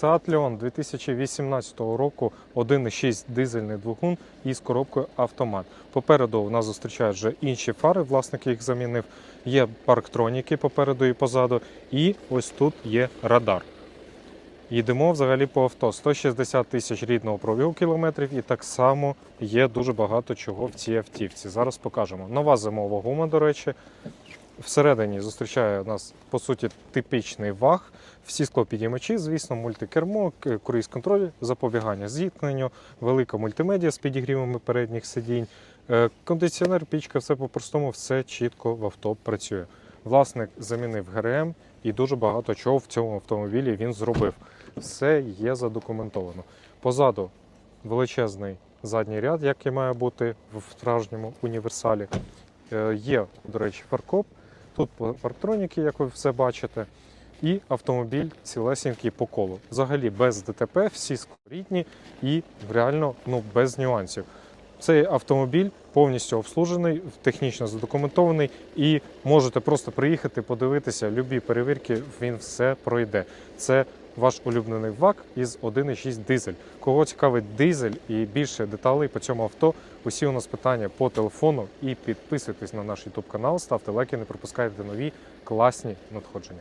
Seat Leon 2018 року 1,6 дизельний двигун із коробкою автомат. Попереду у нас зустрічають вже інші фари, власник їх замінив. Є парктроніки попереду і позаду, і ось тут є радар. Їдемо взагалі по авто. 160 тисяч рідного пробігу кілометрів, і так само є дуже багато чого в цій автівці. Зараз покажемо. Нова зимова гума, до речі. Всередині зустрічає нас по суті типічний ваг. Всі склопідіймачі, звісно, мультикермо, к- круїз-контроль, запобігання зіткненню, велика мультимедіа з підігрівами передніх сидінь, е, кондиціонер, пічка, все по-простому, все чітко в авто працює. Власник замінив ГРМ і дуже багато чого в цьому автомобілі він зробив. Все є задокументовано. Позаду величезний задній ряд, як і має бути в справжньому універсалі. Е, Є, до речі, фаркоп. Тут парктроніки, як ви все бачите, і автомобіль цілесенький по колу. Взагалі без ДТП, всі скорітні і реально ну, без нюансів. Цей автомобіль повністю обслужений, технічно задокументований, і можете просто приїхати, подивитися, любі перевірки, він все пройде. Це ваш улюблений ВАК із 1,6 дизель. Кого цікавить дизель і більше деталей по цьому авто, усі у нас питання по телефону і підписуйтесь на наш YouTube канал, ставте лайки, не пропускайте нові класні надходження.